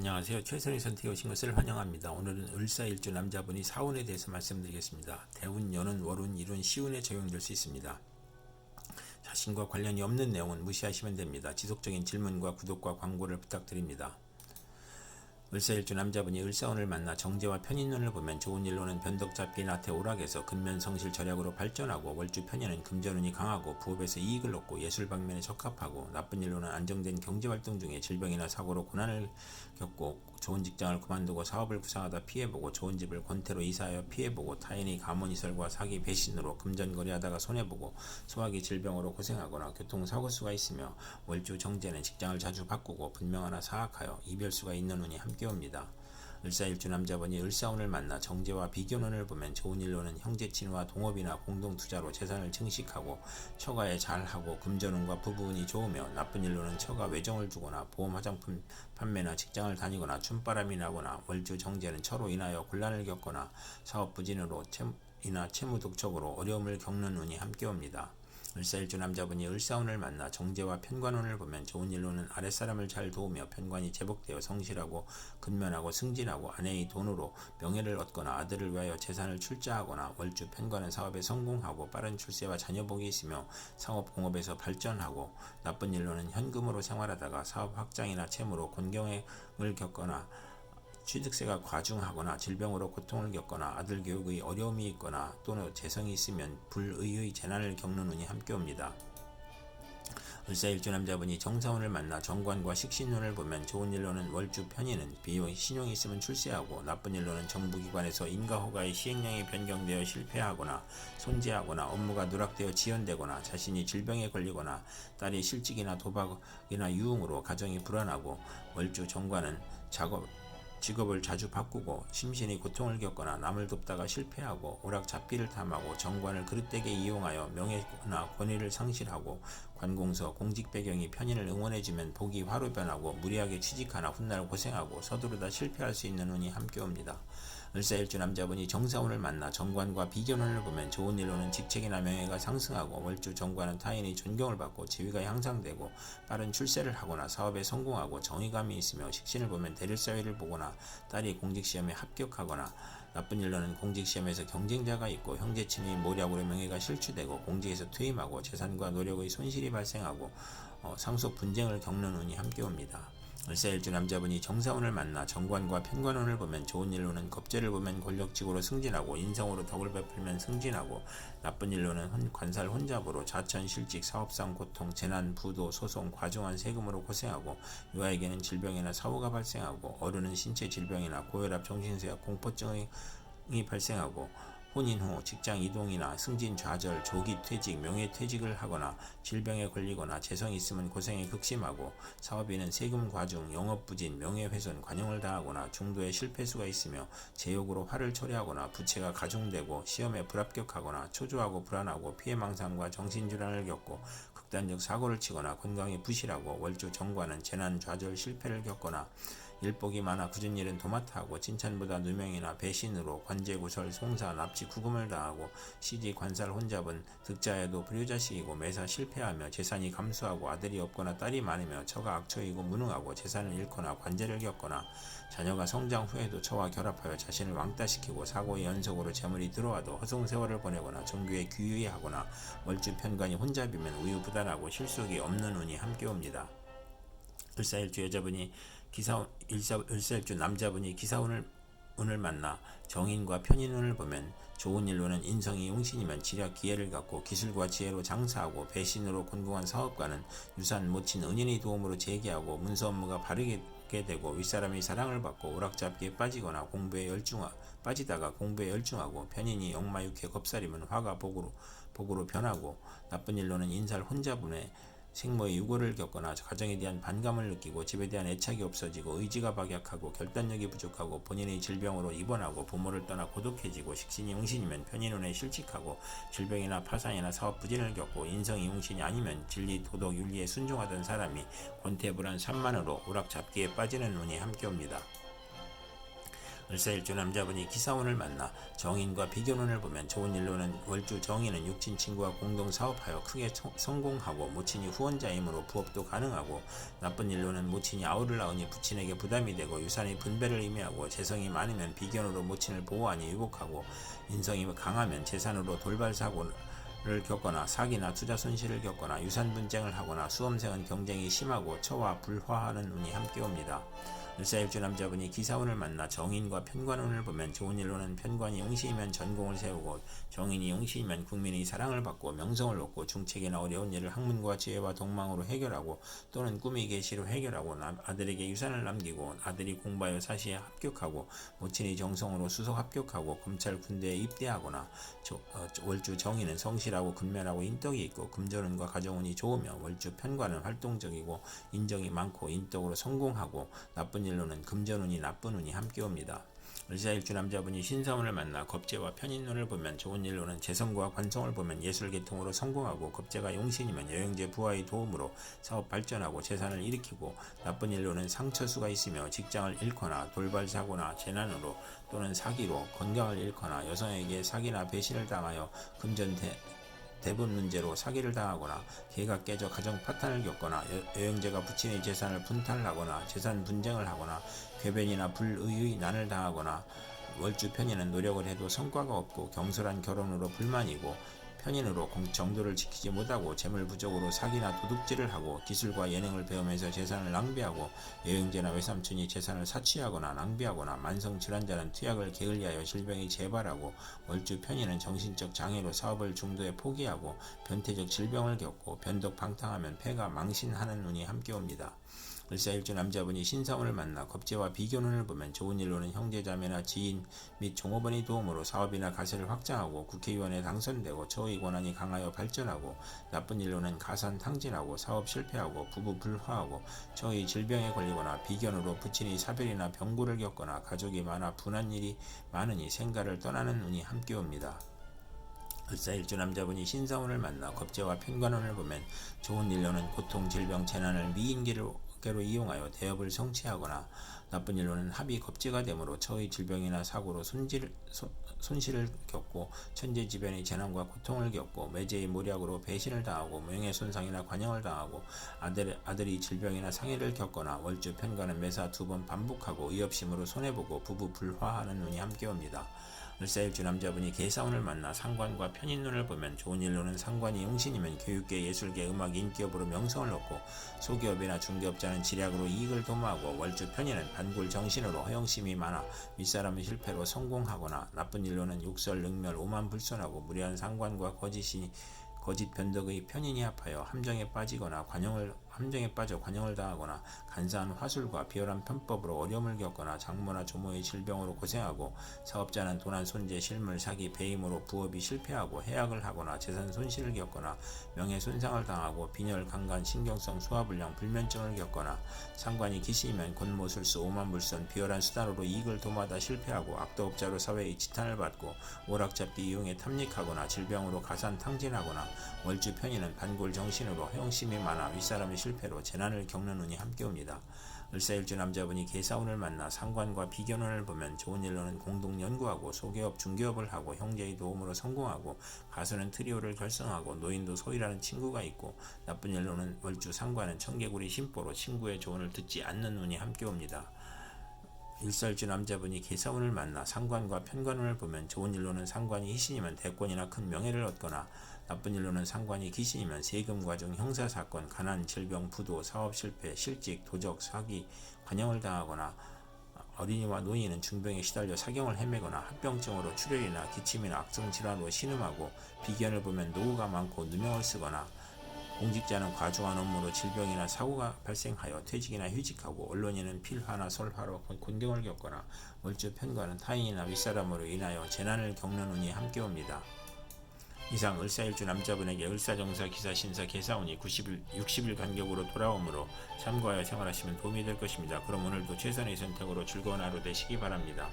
안녕하세요. 최선의 선택에 오신 것을 환영합니다. 오늘은 을사일주 남자분이 사운에 대해서 말씀드리겠습니다. 대운, 연운, 월운, 일운, 시운에 적용될 수 있습니다. 자신과 관련이 없는 내용은 무시하시면 됩니다. 지속적인 질문과 구독과 광고를 부탁드립니다. 을사일주 남자분이 을사운을 만나 정제와 편인운을 보면 좋은 일로는 변덕잡기 나태 오락에서 근면성실 절약으로 발전하고 월주 편인은 금전운이 강하고 부업에서 이익을 얻고 예술 방면에 적합하고 나쁜 일로는 안정된 경제활동 중에 질병이나 사고로 고난을 겪고 좋은 직장을 그만두고 사업을 구상하다 피해보고 좋은 집을 권태로 이사하여 피해보고 타인이 가문이설과 사기 배신으로 금전거래하다가 손해보고 소화기 질병으로 고생하거나 교통사고수가 있으며 월주 정제는 직장을 자주 바꾸고 분명하나 사악하여 이별수가 있는 운이 함께 옵니다. 을사일주 남자분이 을사운을 만나 정제와 비견운을 보면 좋은 일로는 형제친과 동업이나 공동투자로 재산을 증식하고 처가에 잘하고 금전운과 부부운이 좋으며 나쁜 일로는 처가 외정을 주거나 보험 화장품 판매나 직장을 다니거나 춤바람이 나거나 월주 정제는 처로 인하여 곤란을 겪거나 사업 부진으로 채 이나 채무 독촉으로 어려움을 겪는 운이 함께 옵니다. 을사일주 남자분이 을사운을 만나 정제와 편관운을 보면 좋은 일로는 아랫사람을 잘 도우며 편관이 제복되어 성실하고 근면하고 승진하고 아내의 돈으로 명예를 얻거나 아들을 위하여 재산을 출자하거나 월주 편관은 사업에 성공하고 빠른 출세와 자녀복이 있으며 상업 공업에서 발전하고 나쁜 일로는 현금으로 생활하다가 사업 확장이나 채무로 곤경을 겪거나 취득세가 과중하거나 질병으로 고통을 겪거나 아들 교육의 어려움이 있거나 또는 재성이 있으면 불의의 재난을 겪는 운이 함께 옵니다. 을사일주 남자분이 정사운을 만나 정관과 식신운을 보면 좋은 일로는 월주 편인은 비용 신용이 있으면 출세하고 나쁜 일로는 정부기관에서 인가허가의 시행령이 변경되어 실패하거나 손재하거나 업무가 누락되어 지연되거나 자신이 질병에 걸리거나 딸이 실직이나 도박이나 유흥으로 가정이 불안하고 월주 정관은 작업 직업을 자주 바꾸고 심신이 고통을 겪거나 남을 돕다가 실패하고 오락잡기를 탐하고 정관을 그릇되게 이용하여 명예나 권위를 상실하고 관공서 공직 배경이 편인을 응원해주면 복이 화로 변하고 무리하게 취직하나 훗날 고생하고 서두르다 실패할 수 있는 운이 함께 옵니다. 을사일주 남자분이 정사운을 만나 정관과 비견운을 보면 좋은 일로는 직책이나 명예가 상승하고 월주 정관은 타인의 존경을 받고 지위가 향상되고 빠른 출세를 하거나 사업에 성공하고 정의감이 있으며 식신을 보면 대릴사회를 보거나 딸이 공직시험에 합격하거나 나쁜 일로는 공직시험에서 경쟁자가 있고 형제친의 모략으로 명예가 실추되고 공직에서 퇴임하고 재산과 노력의 손실이 발생하고 어, 상속 분쟁을 겪는 운이 함께 옵니다. 을사일주 남자분이 정사운을 만나 정관과 편관운을 보면 좋은 일로는 겁재를 보면 권력직으로 승진하고 인성으로 덕을 베풀면 승진하고 나쁜 일로는 관살 혼잡으로 자천 실직 사업상 고통 재난 부도 소송 과중한 세금으로 고생하고 유아에게는 질병이나 사고가 발생하고 어른은 신체 질병이나 고혈압 정신쇠약 공포증이 발생하고 혼인 후 직장 이동이나 승진 좌절, 조기 퇴직, 명예 퇴직을 하거나 질병에 걸리거나 재성이 있으면 고생에 극심하고 사업인은 세금 과중, 영업 부진, 명예훼손, 관용을 당하거나 중도에 실패수가 있으며 제욕으로 화를 초래하거나 부채가 가중되고 시험에 불합격하거나 초조하고 불안하고 피해망상과 정신질환을 겪고 극단적 사고를 치거나 건강에 부실하고 월주 정관은 재난 좌절 실패를 겪거나 일복이 많아 굳은 일은 도맡아하고 칭찬보다 누명이나 배신으로 관제구설 송사 납치 구금을 당하고 시지 관살 혼잡은 득자에도 불효자식이고 매사 실패하며 재산이 감소하고 아들이 없거나 딸이 많으며 처가 악처이고 무능하고 재산을 잃거나 관제를 겪거나 자녀가 성장 후에도 처와 결합하여 자신을 왕따시키고 사고의 연속으로 재물이 들어와도 허송 세월을 보내거나 종교에 귀유하거나 월주 편관이 혼잡이면 우유부단하고 실속이 없는 운이 함께 옵니다. 을사일주 여자분이 기사 일사 을사일주 남자분이 기사운을 운을 만나 정인과 편인운을 보면 좋은 일로는 인성이 용신이면 지략 기회를 갖고 기술과 지혜로 장사하고 배신으로 곤궁한 사업가는 유산 모친 은인의 도움으로 재기하고 문서 업무가 바르게 되고 윗사람의 사랑을 받고 오락잡기에 빠지거나 공부에 열중하 빠지다가 공부에 열중하고 편인이 역마육해 겁살이면 화가 복으로 복으로 변하고 나쁜 일로는 인살 혼자분에 생모의 유고를 겪거나 가정에 대한 반감을 느끼고 집에 대한 애착이 없어지고 의지가 박약하고 결단력이 부족하고 본인의 질병으로 입원하고 부모를 떠나 고독해지고 식신이 용신이면 편인운에 실직하고 질병이나 파산이나 사업 부진을 겪고 인성이 용신이 아니면 진리 도덕 윤리에 순종하던 사람이 권태불안 산만으로 오락잡기에 빠지는 운이 함께 옵니다. 을사일주 남자분이 기사원을 만나 정인과 비견운을 보면 좋은 일로는 월주 정인은 육친 친구와 공동 사업하여 크게 성- 성공하고 모친이 후원자이므로 부업도 가능하고 나쁜 일로는 모친이 아우를 낳으니 부친에게 부담이 되고 유산의 분배를 의미하고 재성이 많으면 비견으로 모친을 보호하니 유복하고 인성이 강하면 재산으로 돌발 사고를 겪거나 사기나 투자 손실을 겪거나 유산 분쟁을 하거나 수험생은 경쟁이 심하고 처와 불화하는 운이 함께 옵니다. 을사일주 남자분이 기사운을 만나 정인과 편관운을 보면 좋은 일로는 편관이 용시이면 전공을 세우고 정인이 용시이면 국민의 사랑을 받고 명성을 얻고 중책이나 어려운 일을 학문과 지혜와 동망으로 해결하고 또는 꿈의 계시로 해결하고 남- 아들에게 유산을 남기고 아들이 공부하여 사시에 합격하고 모친의 정성으로 수석 합격하고 검찰 군대에 입대하거나 저- 어, 월주 정인은 성실하고 근면하고 인덕이 있고 금전운과 가정운이 좋으며 월주 편관은 활동적이고 인정이 많고 인덕으로 성공하고 나쁜 일 로는 금전운이 나쁜 운이 함께 옵니다. 을사일주 남자분이 신성운을 만나 겁재와 편인운을 보면 좋은 일로는 재성과 관성을 보면 예술계통으로 성공하고 겁재가 용신이면 여행제 부하의 도움으로 사업 발전하고 재산을 일으키고 나쁜 일로는 상처수가 있으며 직장을 잃거나 돌발 사고나 재난으로 또는 사기로 건강을 잃거나 여성에게 사기나 배신을 당하여 금전 대, 대분 문제로 사기를 당하거나 개가 깨져 가정 파탄을 겪거나 여- 여행자가 부친의 재산을 분탈하거나 재산 분쟁을 하거나 궤변이나 불의의 난을 당하거나 월주 편인은 노력을 해도 성과가 없고 경솔한 결혼으로 불만이고 편인으로 공- 정도를 지키지 못하고 재물 부족으로 사기나 도둑질을 하고 기술과 예능을 배우면서 재산을 낭비하고 여행자나 외삼촌이 재산을 사취하거나 낭비하거나 만성 질환자는 투약을 게을리하여 질병이 재발하고 월주 편인은 정신적 장애로 사업을 중도에 포기하고 변태적 질병을 겪고 변덕 방탕하면 폐가 망신하는 운이 함께 옵니다. 을사일주 남자분이 신성을 만나 겁재와 비견운을 보면 좋은 일로는 형제자매나 지인 및 종업원의 도움으로 사업이나 가세를 확장하고 국회의원에 당선되고 처의 권한이 강하여 발전하고 나쁜 일로는 가산 탕진하고 사업 실패하고 부부 불화하고 처의 질병에 걸리거나 비견으로 부친이 사별이나 병고를 겪거나 가족이 많아 분한 일이 많으니 생가를 떠나는 운이 함께 옵니다. 을사일주 남자분이 신사운을 만나 겁재와 편관운을 보면 좋은 일로는 고통, 질병, 재난을 미인 계로 로 이용하여 대업을 성취하거나 나쁜 일로는 합이 겁재가 되므로 처의 질병이나 사고로 손질, 손, 손실을 겪고 천재지변의 재난과 고통을 겪고 매제의 모략으로 배신을 당하고 명예손상이나 관영을 당하고 아들, 아들이 질병이나 상해를 겪거나 월주 편관은 매사 두 번 반복하고 의협심으로 손해보고 부부 불화하는 눈이 함께 옵니다. 을사일 주 남자분이 개사운을 만나 상관과 편인눈을 보면 좋은 일로는 상관이 용신이면 교육계, 예술계, 음악, 인기업으로 명성을 얻고 소기업이나 중개업자는 지략으로 이익을 도모하고 월주 편인은 반굴 정신으로 허영심이 많아 윗사람의 실패로 성공하거나 나쁜 일로는 육설, 능멸, 오만 불손하고 무례한 상관과 거짓이 거짓 변덕의 편인이 합하여 함정에 빠지거나 관용을 함정에 빠져 관용을 당하거나 간사한 화술과 비열한 편법으로 어려움을 겪거나 장모나 조모의 질병으로 고생하고 사업자는 도난 손재 실물 사기 배임으로 부업이 실패하고 해약을 하거나 재산 손실을 겪거나 명예 손상을 당하고 빈혈 강간 신경성 소화불량 불면증을 겪거나 상관이 기시이면 곤모술수 오만불선 비열한 수단으로 이익을 도모하다 실패하고 악도업자로 사회의 지탄을 받고 오락잡기 이용에 탐닉하거나 질병으로 가산 탕진하거나 월주 편인은 반골 정신으로 허영심이 많아 윗사람의 실 패로 재난을 겪는 운이 함께 옵니다. 을사일주 남자분이 개사운을 만나 상관과 비견운을 보면 좋은 일로는 공동 연구하고 소기업 중개업을 하고 형제의 도움으로 성공하고 가수는 트리오를 결성하고 노인도 소이라는 친구가 있고 나쁜 일로는 월주 상관은 청개구리 심보로 친구의 조언을 듣지 않는 운이 함께 옵니다. 일설주 남자분이 개사운을 만나 상관과 편관운을 보면 좋은 일로는 상관이 희신이면 대권이나 큰 명예를 얻거나 나쁜 일로는 상관이 귀신이면 세금 과정 형사 사건 가난 질병 부도 사업 실패 실직 도적 사기 관영을 당하거나 어린이와 노인은 중병에 시달려 사경을 헤매거나 합병증으로 출혈이나 기침이나 악성 질환으로 신음하고 비견을 보면 노후가 많고 누명을 쓰거나 공직자는 과중한 업무로 질병이나 사고가 발생하여 퇴직이나 휴직하고 언론인은 필화나 설화로 곤경을 겪거나 월주 편과는 타인이나 윗사람으로 인하여 재난을 겪는 운이 함께 옵니다. 이상 을사일주 남자분에게 을사정사 기사 신사 개사운이 90일, 60일 간격으로 돌아오므로 참고하여 생활하시면 도움이 될 것입니다. 그럼 오늘도 최선의 선택으로 즐거운 하루 되시기 바랍니다.